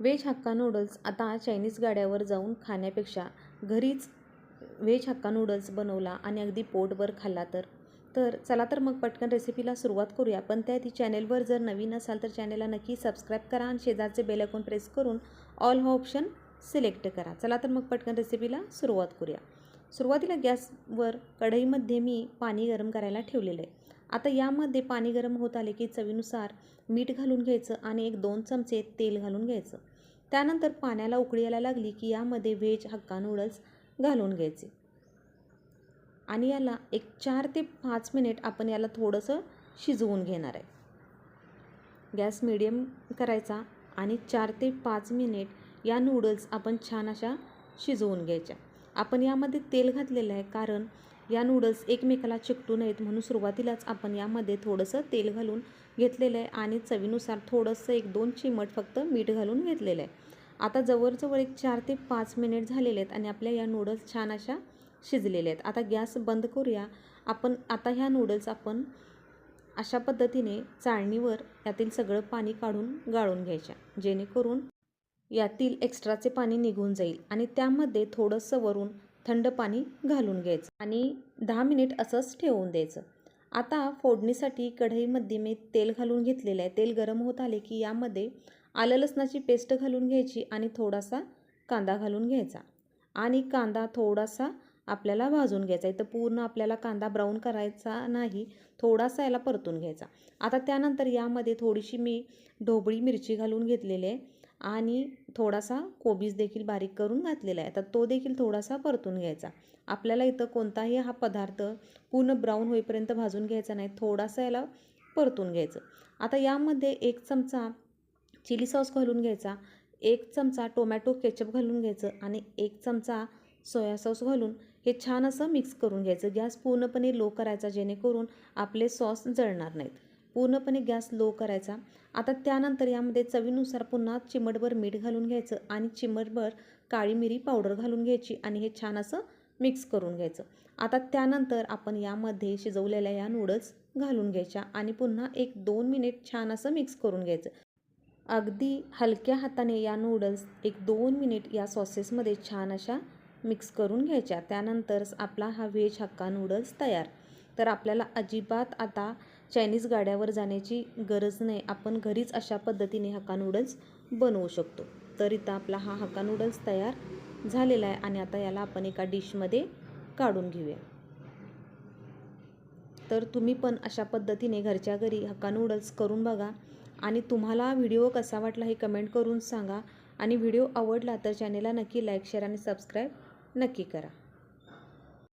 Veg hakka noodles आता Chinese गाड्यावर जाऊन खाण्यापेक्षा घरीच व्हेज हक्का नूडल्स बनवला आणि अगदी पोटभर खाल्ला तर. तर चला तर मग पटकन रेसिपीला सुरुवात करूया. पण त्याआधी चॅनेलवर जर नवीन असाल तर चॅनेलला नक्की सबस्क्राईब करा आणि शेजारचे बेल आयकॉन प्रेस करून ऑल हा ऑप्शन सिलेक्ट करा. चला तर मग पटकन रेसिपीला सुरुवात करूया. सुरुवातीला गॅसवर कढईमध्ये मी पाणी गरम करायला ठेवलेलं आहे. आता यामध्ये पाणी गरम होत आले की चवीनुसार मीठ घालून घ्यायचं आणि एक दोन चमचे तेल घालून घ्यायचं. त्यानंतर पाण्याला उकळी यायला लागली की यामध्ये व्हेज हक्का नूडल्स घालून घ्यायचे. आणि याला एक चार ते पाच मिनिट आपण याला थोडंसं शिजवून घेणार आहे. गॅस मिडियम करायचा आणि चार ते पाच मिनिट या नूडल्स आपण छान अशा शिजवून घ्यायच्या. आपण यामध्ये तेल घातलेलं आहे कारण या नूडल्स एकमेकाला चिकटू नयेत म्हणून सुरुवातीलाच आपण यामध्ये थोडंसं तेल घालून घेतलेलं आहे आणि चवीनुसार थोडंसं एक दोन चिमट फक्त मीठ घालून घेतलेलं आहे. आता जवळजवळ एक चार ते पाच मिनिट झालेले आहेत आणि आपल्या या नूडल्स छान अशा शिजलेल्या आहेत. आता गॅस बंद करूया. आपण आता ह्या नूडल्स आपण अशा पद्धतीने चाळणीवर यातील सगळं पाणी काढून गाळून घ्यायच्या. जेणेकरून यातील एक्स्ट्राचे पाणी निघून जाईल आणि त्यामध्ये थोडंसं वरून थंड पाणी घालून घ्यायचं आणि दहा मिनिट असंच ठेवून द्यायचं. आता फोडणीसाठी कढईमध्ये मी तेल घालून घेतलेलं आहे. तेल गरम होत आले की यामध्ये आलं लसणाची पेस्ट घालून घ्यायची आणि थोडासा कांदा घालून घ्यायचा. आणि कांदा थोडासा आपल्याला भाजून घ्यायचा इथं पूर्ण आपल्याला कांदा ब्राऊन करायचा नाही थोडासा याला परतून घ्यायचा. आता त्यानंतर यामध्ये थोडीशी मी ढोबळी मिरची घालून घेतलेली आहे. आणि थोडासा कोबीज देखील बारीक करून घातलेला आहे. आता तो देखील थोडासा परतून घ्यायचा. आपल्याला इथं कोणताही हा पदार्थ पूर्ण ब्राऊन होईपर्यंत भाजून घ्यायचा नाही. थोडासा याला परतून घ्यायचं. आता यामध्ये एक चमचा चिली सॉस घालून घ्यायचा एक चमचा टोमॅटो केचप घालून घ्यायचं आणि एक चमचा सोया सॉस घालून हे छान असं मिक्स करून घ्यायचं. गॅस पूर्णपणे लो करायचा जेणेकरून आपले सॉस जळणार नाहीत. पूर्णपणे गॅस लो करायचा. आता त्यानंतर यामध्ये चवीनुसार पुन्हा चिमटभर मीठ घालून घ्यायचं आणि चिमटभर काळी मिरी पावडर घालून घ्यायची आणि हे छान असं मिक्स करून घ्यायचं. आता त्यानंतर आपण यामध्ये शिजवलेल्या या नूडल्स घालून घ्यायच्या आणि पुन्हा एक दोन मिनिट छान असं मिक्स करून घ्यायचं. अगदी हलक्या हाताने या नूडल्स एक दोन मिनिट या सॉसेसमध्ये छान अशा मिक्स करून घ्यायच्या. त्यानंतरच आपला हा व्हेज हक्का नूडल्स तयार. तर आपल्याला अजिबात आता चायनीज गाड्यावर जाण्याची गरज नाही. आपण घरीच अशा पद्धतीने हक्का नूडल्स बनवू शकतो. तर इथं आपला हा हक्का नूडल्स तयार झालेला आहे आणि आता याला आपण एका डिशमध्ये काढून घेऊया. तर तुम्ही पण अशा पद्धतीने घरच्या घरी हक्का नूडल्स करून बघा आणि तुम्हाला व्हिडिओ कसा वाटला हे कमेंट करून सांगा. आणि व्हिडिओ आवडला तर चॅनेलला नक्की लाईक शेअर आणि सबस्क्राईब नक्की करा.